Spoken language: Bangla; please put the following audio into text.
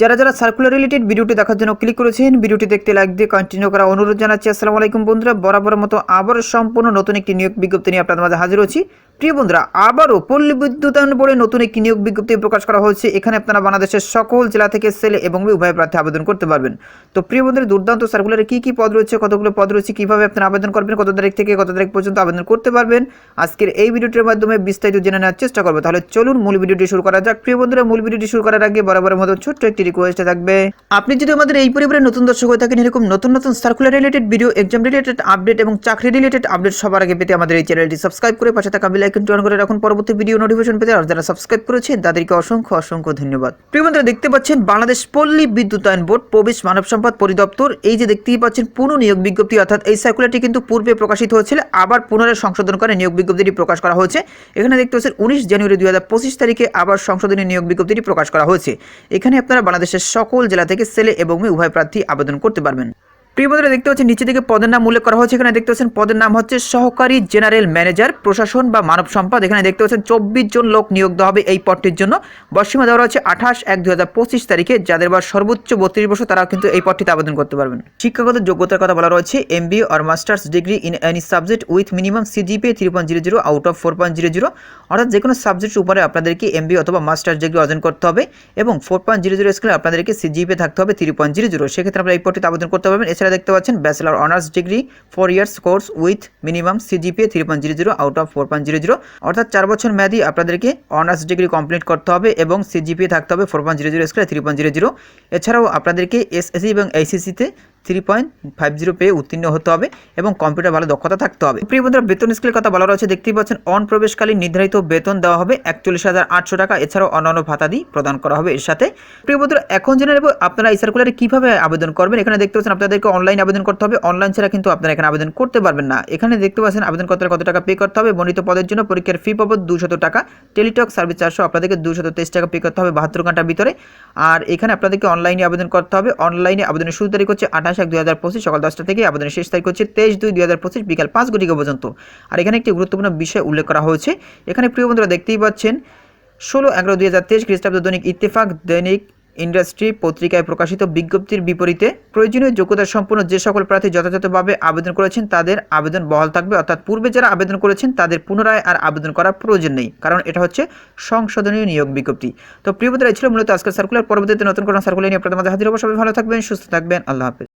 যারা যারা সার্কুলার রিলেটেড ভিডিওটি দেখার জন্য ক্লিক করেছেন ভিডিওটি দেখতে লাইক দিয়ে কন্টিনিউ করা অনুরোধ জানাচ্ছি। আসসালামু আলাইকুম বন্ধুরা, বরাবর মতো আবার সম্পূর্ণ নতুন একটি নিয়োগ বিজ্ঞপ্তি নিয়ে আপনাদের মাঝে হাজির হচ্ছি। প্রিয় বন্ধুরা, আবারও পল্লী বিদ্যুতায়ন বোর্ডে নতুন একটি নিয়োগ বিজ্ঞপ্তি প্রকাশ করা হয়েছে। এখানে আপনারা বাংলাদেশের সকল জেলা থেকে সেলে এবং উভয় প্রার্থী আবেদন করতে পারবেন। তো প্রিয় বন্ধুরা, দুর্দান্ত সার্কুলারে কী কী পদ রয়েছে, কতগুলো পদ রয়েছে, কীভাবে আপনারা আবেদন করবেন, কত তারিখ থেকে কত তারিখ পর্যন্ত আবেদন করতে পারবেন, আজকের এই ভিডিওটির মাধ্যমে বিস্তারিত জেনে নেওয়ার চেষ্টা করব। তাহলে চলুন মূল ভিডিওটি শুরু করা যাক। প্রিয় বন্ধুরা, মূল ভিডিওটি শুরু করার আগে বরাবরের মতো ছোট্ট একটি রিকোয়েস্ট থাকবে, আপনি যদি আমাদের এই পরিবারের নতুন দর্শক হয়ে থাকেন, এরকম নতুন নতুন circular related video exam related update এবং চাকরি রিলেটেড আপডেট সবার আগে পেতে আমাদের এই চ্যানেলটি সাবস্ক্রাইব করে পাশে থাকা বেল আইকনটি অন করে রাখুন। পরবর্তী ভিডিও নোটিফিকেশন পেতে আর যারা সাবস্ক্রাইব করেছেন, তাদেরকে অসংখ্য অসংখ্য ধন্যবাদ। প্রিয় বন্ধুরা, দেখতে পাচ্ছেন বাংলাদেশ পল্লী বিদ্যুতায়ন বোর্ড প্রবেশ মানব সম্পদ পরিদপ্তর। এই যে দেখতেই পাচ্ছেন পুনঃ নিয়োগ বিজ্ঞপ্তি, অর্থাৎ এই সার্কুলারটি কিন্তু পূর্বে প্রকাশিত হয়েছিল, আবার পুনরায় সংশোধন করে নিয়োগ বিজ্ঞপ্তিটি প্রকাশ করা হয়েছে। এখানে দেখতে পাচ্ছেন উনিশ জানুয়ারি দুই হাজার পঁচিশ তারিখে আবার সংশোধনী নিয়োগ বিজ্ঞপ্তিটি প্রকাশ করা হয়েছে। এখানে আপনারা বাংলাদেশের সকল জেলা থেকে ছেলে এবং মেয়ে উভয় প্রার্থী আবেদন করতে পারবেন। প্রিয় বন্ধুরা, দেখতে পাচ্ছেন নিচে থেকে পদের নাম উল্লেখ করা হয়েছে। এখানে দেখতে পাচ্ছেন, পদের নাম হচ্ছে সহকারী জেনারেল ম্যানেজার, প্রশাসন বা মানব সম্পদ। এখানে দেখতে পাচ্ছেন, চব্বিশ জন লোক নিয়োগ দেওয়া হবে এই পদটির জন্য। বর্ষীমা দেওয়া হচ্ছে আঠাশ এক দু হাজার পঁচিশ তারিখে। যাদের বা সর্বোচ্চ বত্রিশ বছর তারা কিন্তু এই পদটিতে আবেদন করতে পারবেন। শিক্ষাগত যোগ্যতার কথা বলা রয়েছে M B or masters degree in any subject with minimum CGP three point zero zero out of four point zero zero অর্থাৎ যে কোনো সাবজেক্টের উপরে আপনাদেরকে এম বি অথবা মাস্টার্স ডিগ্রি অর্জন করতে হবে এবং ফোর পয়েন্ট জিরো জিরো স্কেলে আপনাদেরকে সিজিপি থাকতে হবে থ্রি পয়েন্ট জিরো জিরো সেক্ষেত্রে আপনারা এই পদটিতে আবেদন করতে পারবেন। এছাড়া দেখতে পাচ্ছেন bachelor honours degree four years course with minimum CGPA three point zero zero out of four point zero zero অর্থাৎ চার বছর মেয়াদি আপনাদেরকে অনার্স ডিগ্রি কমপ্লিট করতে হবে এবং সিজিপিএ থাকতে হবে four point zero zero square three point zero zero এছাড়াও আপনাদেরকে এসএসসি এবং এইসিসিতে থ্রি পয়েন্ট ফাইভ জিরো পেয়ে উত্তীর্ণ হতে হবে এবং কম্পিউটার ভালো দক্ষতা থাকতে হবে। প্রিয় বন্ধুরা, বেতন স্কেলের কথা বলা রয়েছে। দেখতেই পাচ্ছেন অন প্রবেশকালীন নির্ধারিত বেতন দেওয়া হবে একচল্লিশ হাজার আটশো টাকা। এছাড়াও অন্যান্য ভাতাদি প্রদান করা হবে এর সাথে। প্রিয় বন্ধুরা, এখন জেনে নেব আপনারা এই সার্কুলারে কীভাবে আবেদন করবেন। এখানে দেখতে পাচ্ছেন, আপনাদেরকে অনলাইন আবেদন করতে হবে। অনলাইন ছাড়া কিন্তু আপনারা এখানে আবেদন করতে পারবেন না। এখানে দেখতে পাচ্ছেন আবেদন করতে কত টাকা পে করতে হবে বর্ণিত পদের জন্য পরীক্ষার ফি বাবদ দুশত টাকা। টেলিটক সার্ভিস চারশো আপনাদেরকে দুশত তেইশ টাকা পে করতে হবে বাহাত্তর ঘণ্টার ভিতরে। আর এখানে আপনাদেরকে অনলাইনে আবেদন করতে হবে। অনলাইনে আবেদনের শুরু তারিখ হচ্ছে আঠাশ এক দুই হাজার পঁচিশ সকাল দশটা থেকে আবেদনের শেষ তারিখ হচ্ছে তেইশ দুই দুই হাজার পঁচিশ বিকাল পাঁচ ঘটিকা পর্যন্ত। আর এখানে একটি গুরুত্বপূর্ণ বিষয় উল্লেখ করা হয়েছে। এখানে প্রিয় বন্ধুরা দেখতেই পাচ্ছেন, ষোলো এগারো দুই হাজার তেইশ খ্রিস্টাব্দ দৈনিক ইত্তেফাক, দৈনিক ইন্ডাস্ট্রি পত্রিকায় প্রকাশিত বিজ্ঞপ্তির বিপরীতে প্রয়োজনীয় যোগ্যতা সম্পন্ন যে সকল প্রার্থী যথাযথভাবে আবেদন করেছেন তাদের আবেদন বহাল থাকবে। অর্থাৎ পূর্বে যারা আবেদন করেছেন তাদের পুনরায় আর আবেদন করার প্রয়োজন নেই, কারণ এটা হচ্ছে সংশোধনীয় নিয়োগ বিজ্ঞপ্তি। তো প্রিয় বন্ধুরা ছিল মূলত আজকের সার্কুলার পরবর্তীতে নতুন কোনো সার্কুলার নিয়ে আপনাদের মাঝে হাজির হব। সবাই ভালো থাকবেন, সুস্থ থাকবেন। আল্লাহ হাফেজ।